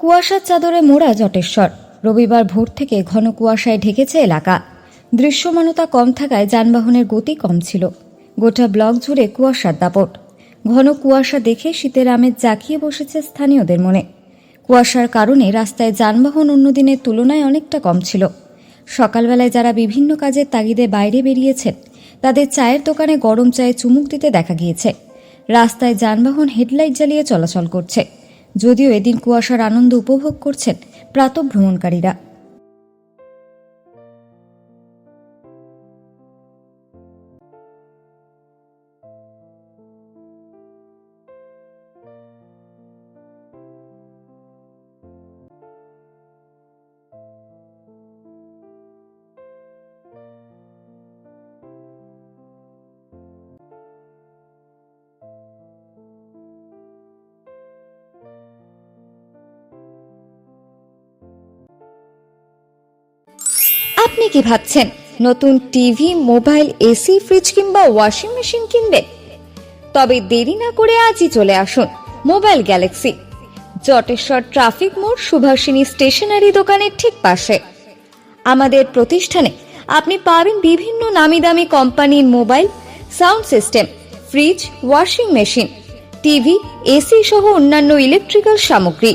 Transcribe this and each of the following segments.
কুয়াশার চাদরে মোড়া জটেশ্বর। রবিবার ভোর থেকে ঘন কুয়াশায় ঢেকেছে এলাকা। দৃশ্যমানতা কম থাকায় যানবাহনের গতি কম ছিল। গোটা ব্লক জুড়ে কুয়াশার দাপট। ঘন কুয়াশা দেখে শীতের আমেজ জাঁকিয়ে বসেছে স্থানীয়দের মনে। কুয়াশার কারণে রাস্তায় যানবাহন অন্য দিনের তুলনায় অনেকটা কম ছিল। সকালবেলায় যারা বিভিন্ন কাজের তাগিদে বাইরে বেরিয়েছেন, তাদের চায়ের দোকানে গরম চায়ে চুমুক দিতে দেখা গিয়েছে। রাস্তায় যানবাহন হেডলাইট জ্বালিয়ে চলাচল করছে। যদিও এদিন কুয়াশার আনন্দ উপভোগ করছেন প্রাতঃভ্রমণকারীরা আপনি কি ভাবছেন? নতুন টিভি, মোবাইল, এসি, ফ্রিজ কিংবা ওয়াশিং মেশিন কিনবেন? তবে দেরি না করে আজই চলে আসুন মোবাইল গ্যালাক্সি। জটেশ্বর ট্রাফিক মোড়, সুভাষিনী স্টেশনারি দোকানের ঠিক পাশে। আমাদের প্রতিষ্ঠানে আপনি পাবেন বিভিন্ন নামি দামি কোম্পানির mobile, sound system, fridge, washing machine, TV, AC সহ অন্যান্য ইলেকট্রিক্যাল সামগ্রী।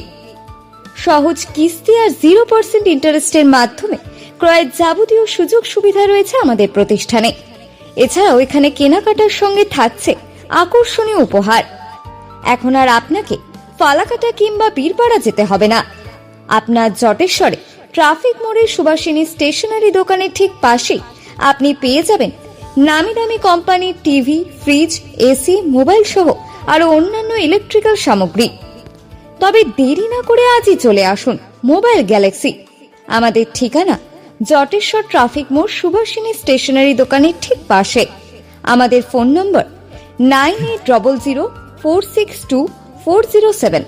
সহজ কিস্তি আর জিরো পার্সেন্ট ইন্টারেস্টের মাধ্যমে ক্রয়ের যাবতীয় সুযোগ সুবিধা রয়েছে আমাদের প্রতিষ্ঠানে। এছাড়াও এখানে কেনাকাটার সঙ্গে থাকছে আকর্ষণীয় উপহার। এখন আর আপনাকে ফালাকাটা কিংবা বীরপাড়া যেতে হবে না। আপনার জটেশ্বরে ট্রাফিক মোড়ের সুভাষিনী স্টেশনারি দোকানের ঠিক পাশেই আপনি পেয়ে যাবেন নামি দামি কোম্পানির টিভি, ফ্রিজ, এসি, মোবাইল সহ আরও অন্যান্য ইলেকট্রিক্যাল সামগ্রী। তবে দেরি না করে আজই চলে আসুন মোবাইল গ্যালাক্সি। আমাদের ঠিকানা জটেশ্বর ট্রাফিক মোড় সুভাষিনী স্টেশনারি দোকানের ঠিক পাশে। আমাদের phone number nine eight double zero four six two four zero seven.